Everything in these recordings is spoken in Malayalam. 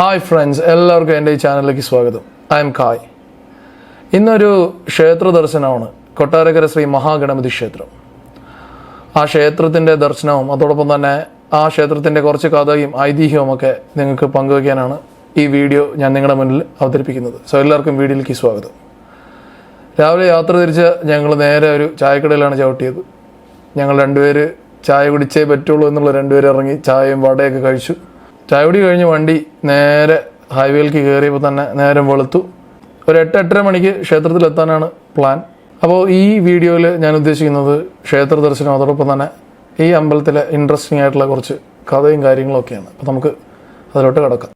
ഹായ് ഫ്രണ്ട്സ് എല്ലാവർക്കും എന്റെ ഈ ചാനലിലേക്ക് സ്വാഗതം. ഐ എം കായ് ഇന്നൊരു ക്ഷേത്ര ദർശനമാണ്. കൊട്ടാരക്കര ശ്രീ മഹാഗണപതി ക്ഷേത്രം. ആ ക്ഷേത്രത്തിന്റെ ദർശനവും അതോടൊപ്പം തന്നെ ആ ക്ഷേത്രത്തിന്റെ കുറച്ച് കഥയും ഐതിഹ്യവും ഒക്കെ നിങ്ങൾക്ക് പങ്കുവയ്ക്കാനാണ് ഈ വീഡിയോ ഞാൻ നിങ്ങളുടെ മുന്നിൽ അവതരിപ്പിക്കുന്നത്. സോ എല്ലാവർക്കും വീഡിയോയിലേക്ക് സ്വാഗതം. രാവിലെ യാത്ര തിരിച്ച് ഞങ്ങൾ നേരെ ഒരു ചായക്കടയിലാണ് ചവിട്ടിയത്. ഞങ്ങൾ രണ്ടുപേര് ചായ കുടിച്ചേ പറ്റുള്ളൂ എന്നുള്ള രണ്ടുപേർ ഇറങ്ങി ചായയും വടയൊക്കെ കഴിച്ചു. ചായ കുടി കഴിഞ്ഞ് വണ്ടി നേരെ ഹൈവേയിലേക്ക് കയറിയപ്പോൾ തന്നെ നേരം വെളുത്തു. ഒരു എട്ട് എട്ടര മണിക്ക് ക്ഷേത്രത്തിലെത്താനാണ് പ്ലാൻ അപ്പോൾ ഈ വീഡിയോയിൽ ഞാൻ ഉദ്ദേശിക്കുന്നത് ക്ഷേത്ര ദർശനം അതോടൊപ്പം തന്നെ ഈ അമ്പലത്തിലെ ഇൻട്രസ്റ്റിംഗ് ആയിട്ടുള്ള കുറച്ച് കഥയും കാര്യങ്ങളൊക്കെയാണ്. അപ്പോൾ നമുക്ക് അതിലോട്ട് കിടക്കാം.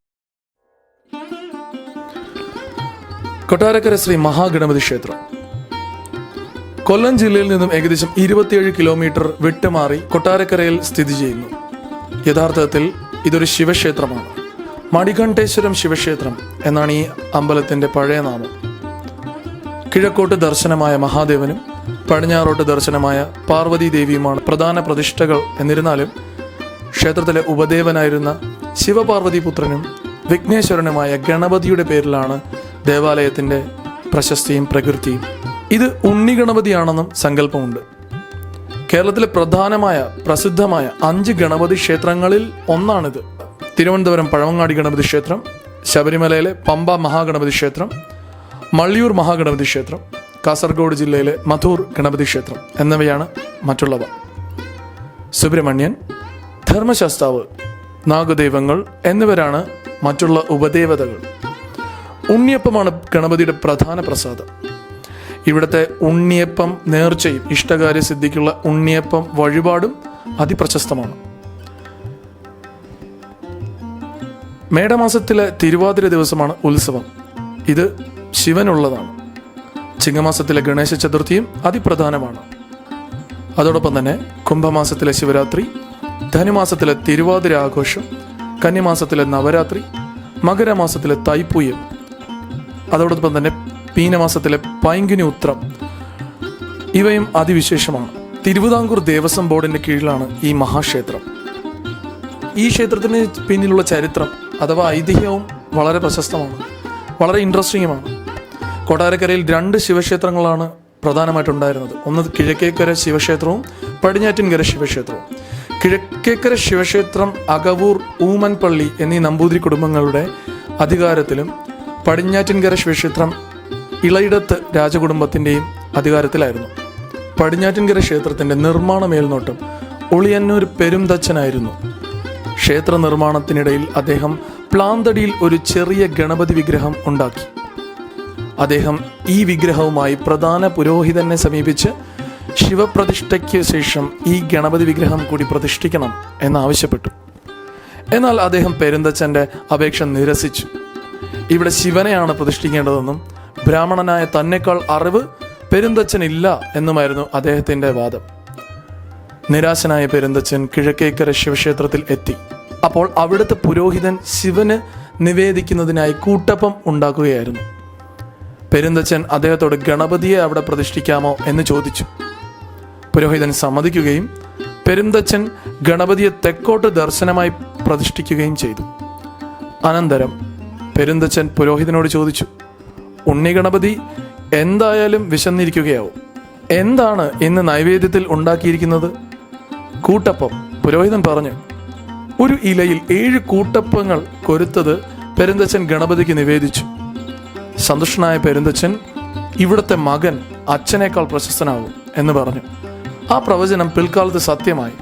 കൊട്ടാരക്കര ശ്രീ മഹാഗണപതി ക്ഷേത്രം. കൊല്ലം ജില്ലയിൽ നിന്നും ഏകദേശം ഇരുപത്തിയേഴ് കിലോമീറ്റർ വിട്ടുമാറി കൊട്ടാരക്കരയിൽ സ്ഥിതി ചെയ്യുന്നു. യഥാർത്ഥത്തിൽ ഇതൊരു ശിവക്ഷേത്രമാണ്. മണികണ്ഠേശ്വരം ശിവക്ഷേത്രം എന്നാണ് ഈ അമ്പലത്തിന്റെ പഴയ നാമം. കിഴക്കോട്ട് ദർശനമായ മഹാദേവനും പടിഞ്ഞാറോട്ട് ദർശനമായ പാർവതി ദേവിയുമാണ് പ്രധാന പ്രതിഷ്ഠകൾ എന്നിരുന്നാലും ക്ഷേത്രത്തിലെ ഉപദേവനായിരുന്ന ശിവപാർവതി പുത്രനും വിഘ്നേശ്വരനുമായ ഗണപതിയുടെ പേരിലാണ് ദേവാലയത്തിന്റെ പ്രശസ്തിയും പ്രകൃതിയും. ഇത് ഉണ്ണി ഗണപതിയാണെന്നും സങ്കല്പമുണ്ട്. കേരളത്തിലെ പ്രധാനമായ പ്രസിദ്ധമായ അഞ്ച് ഗണപതി ക്ഷേത്രങ്ങളിൽ ഒന്നാണിത്. തിരുവനന്തപുരം പഴവങ്ങാടി ഗണപതി ക്ഷേത്രം ശബരിമലയിലെ പമ്പ മഹാഗണപതി ക്ഷേത്രം മള്ളിയൂർ മഹാഗണപതി ക്ഷേത്രം കാസർഗോഡ് ജില്ലയിലെ മധൂർ ഗണപതി ക്ഷേത്രം എന്നിവയാണ് മറ്റുള്ളവ. സുബ്രഹ്മണ്യൻ ധർമ്മശാസ്താവ് നാഗദൈവങ്ങൾ എന്നിവരാണ് മറ്റുള്ള ഉപദേവതകൾ. ഉണ്ണിയപ്പമാണ് ഗണപതിയുടെ പ്രധാന പ്രസാദം. ഇവിടുത്തെ ഉണ്ണിയപ്പം നേർച്ചയും ഇഷ്ടകാര്യ സിദ്ധിക്കുള്ള ഉണ്ണിയപ്പം വഴിപാടും അതിപ്രശസ്തമാണ്. മേടമാസത്തിലെ തിരുവാതിര ദിവസമാണ് ഉത്സവം. ഇത് ശിവനുള്ളതാണ്. ചിങ്ങമാസത്തിലെ ഗണേശ ചതുർത്ഥിയും അതിപ്രധാനമാണ്. അതോടൊപ്പം തന്നെ കുംഭമാസത്തിലെ ശിവരാത്രി ധനുമാസത്തിലെ തിരുവാതിര ആഘോഷം കന്നിമാസത്തിലെ നവരാത്രി മകരമാസത്തിലെ തൈപ്പൂയം. അതോടൊപ്പം തന്നെ മീനമാസത്തിലെ പൈങ്കുനി ഉത്രം. ഇവയും അതിവിശേഷമാണ്. തിരുവിതാംകൂർ ദേവസ്വം ബോർഡിന്റെ കീഴിലാണ് ഈ മഹാക്ഷേത്രം. ഈ ക്ഷേത്രത്തിന് പിന്നിലുള്ള ചരിത്രം അഥവാ ഐതിഹ്യവും വളരെ പ്രശസ്തമാണ്. വളരെ ഇൻട്രസ്റ്റിംഗുമാണ് കൊട്ടാരക്കരയിൽ രണ്ട് ശിവക്ഷേത്രങ്ങളാണ് പ്രധാനമായിട്ടുണ്ടായിരുന്നത്. ഒന്ന് കിഴക്കേക്കര ശിവക്ഷേത്രവും പടിഞ്ഞാറ്റിൻകര ശിവക്ഷേത്രവും. കിഴക്കേക്കര ശിവക്ഷേത്രം അകവൂർ ഊമൻപള്ളി എന്നീ നമ്പൂതിരി കുടുംബങ്ങളുടെ അധികാരത്തിലും പടിഞ്ഞാറ്റിൻകര ശിവക്ഷേത്രം ഇളയിടത്ത് രാജകുടുംബത്തിന്റെയും അധികാരത്തിലായിരുന്നു. പടിഞ്ഞാറ്റിൻകര ക്ഷേത്രത്തിന്റെ നിർമ്മാണ മേൽനോട്ടം ഒളിയന്നൂർ പെരുന്തച്ഛനായിരുന്നു ക്ഷേത്ര നിർമ്മാണത്തിനിടയിൽ അദ്ദേഹം പ്ലാന്തടിയിൽ ഒരു ചെറിയ ഗണപതി വിഗ്രഹം ഉണ്ടാക്കി. അദ്ദേഹം ഈ വിഗ്രഹവുമായി പ്രധാന പുരോഹിതനെ സമീപിച്ച് ശിവപ്രതിഷ്ഠയ്ക്ക് ശേഷം ഈ ഗണപതി വിഗ്രഹം കൂടി പ്രതിഷ്ഠിക്കണം എന്നാവശ്യപ്പെട്ടു. എന്നാൽ അദ്ദേഹം പെരുന്തച്ഛന്റെ അപേക്ഷ നിരസിച്ചു. ഇവിടെ ശിവനെയാണ് പ്രതിഷ്ഠിക്കേണ്ടതെന്നും ബ്രാഹ്മണനായ തന്നെക്കാൾ അറിവ് പെരുന്തച്ഛനില്ല എന്നുമായിരുന്നു അദ്ദേഹത്തിന്റെ വാദം. നിരാശനായ പെരുന്തച്ഛൻ കിഴക്കേക്കര ശിവക്ഷേത്രത്തിൽ എത്തി. അപ്പോൾ അവിടുത്തെ പുരോഹിതൻ ശിവന് നിവേദിക്കുന്നതിനായി കൂട്ടപ്പം ഉണ്ടാക്കുകയായിരുന്നു. പെരുന്തച്ഛൻ അദ്ദേഹത്തോട് ഗണപതിയെ അവിടെ പ്രതിഷ്ഠിക്കാമോ എന്ന് ചോദിച്ചു. പുരോഹിതൻ സമ്മതിക്കുകയും പെരുന്തച്ഛൻ ഗണപതിയെ തെക്കോട്ട് ദർശനമായി പ്രതിഷ്ഠിക്കുകയും ചെയ്തു. അനന്തരം പെരുന്തച്ഛൻ പുരോഹിതനോട് ചോദിച്ചു ഉണ്ണി ഗണപതി എന്തായാലും വിശന്നിരിക്കുകയാവും. എന്താണ് ഇന്ന് നൈവേദ്യത്തിൽ ഉണ്ടാക്കിയിരിക്കുന്നത്? കൂട്ടപ്പം പുരോഹിതൻ പറഞ്ഞു ഒരു ഇലയിൽ ഏഴ് കൂട്ടപ്പങ്ങൾ കൊരുത്തത് പെരുന്തച്ഛൻ ഗണപതിക്ക് നിവേദിച്ചു. സന്തുഷ്ടനായ പെരുന്തച്ഛൻ ഇവിടുത്തെ മകൻ അച്ഛനേക്കാൾ പ്രശസ്തനാകും എന്ന് പറഞ്ഞു. ആ പ്രവചനം പിൽക്കാലത്ത് സത്യമായി.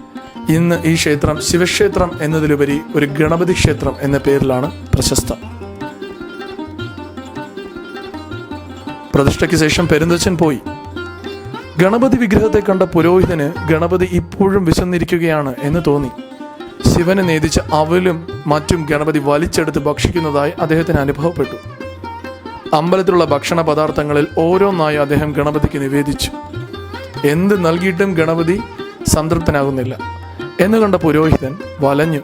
ഇന്ന് ഈ ക്ഷേത്രം ശിവക്ഷേത്രം എന്നതിലുപരി ഒരു ഗണപതി ക്ഷേത്രം എന്ന പേരിലാണ് പ്രശസ്തം. പ്രതിഷ്ഠയ്ക്ക് ശേഷം പെരുന്തച്ചൻ പോയി. ഗണപതി വിഗ്രഹത്തെ കണ്ട പുരോഹിതന് ഗണപതി ഇപ്പോഴും വിശന്നിരിക്കുകയാണ് എന്ന് തോന്നി. ശിവന് നേതിച്ച അവലും മറ്റും ഗണപതി വലിച്ചെടുത്ത് ഭക്ഷിക്കുന്നതായി അദ്ദേഹത്തിന് അനുഭവപ്പെട്ടു. അമ്പലത്തിലുള്ള ഭക്ഷണ പദാർത്ഥങ്ങളിൽ ഓരോന്നായി അദ്ദേഹം ഗണപതിക്ക് നിവേദിച്ചു. എന്ത് നൽകിയിട്ടും ഗണപതി സംതൃപ്തനാകുന്നില്ല എന്ന് കണ്ട പുരോഹിതൻ വലഞ്ഞു.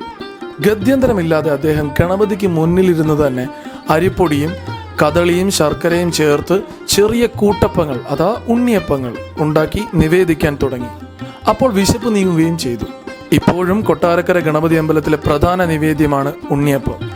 ഗത്യന്തരമില്ലാതെ അദ്ദേഹം ഗണപതിക്ക് മുന്നിലിരുന്ന് തന്നെ അരിപ്പൊടിയും കദളിയും ശർക്കരയും ചേർത്ത് ചെറിയ കൂട്ടപ്പങ്ങൾ അതാ ഉണ്ണിയപ്പങ്ങൾ ഉണ്ടാക്കി നിവേദിക്കാൻ തുടങ്ങി. അപ്പോൾ വിശപ്പ് നീങ്ങുകയും ചെയ്തു. ഇപ്പോഴും കൊട്ടാരക്കര ഗണപതി അമ്പലത്തിലെ പ്രധാന നിവേദ്യമാണ് ഉണ്ണിയപ്പം.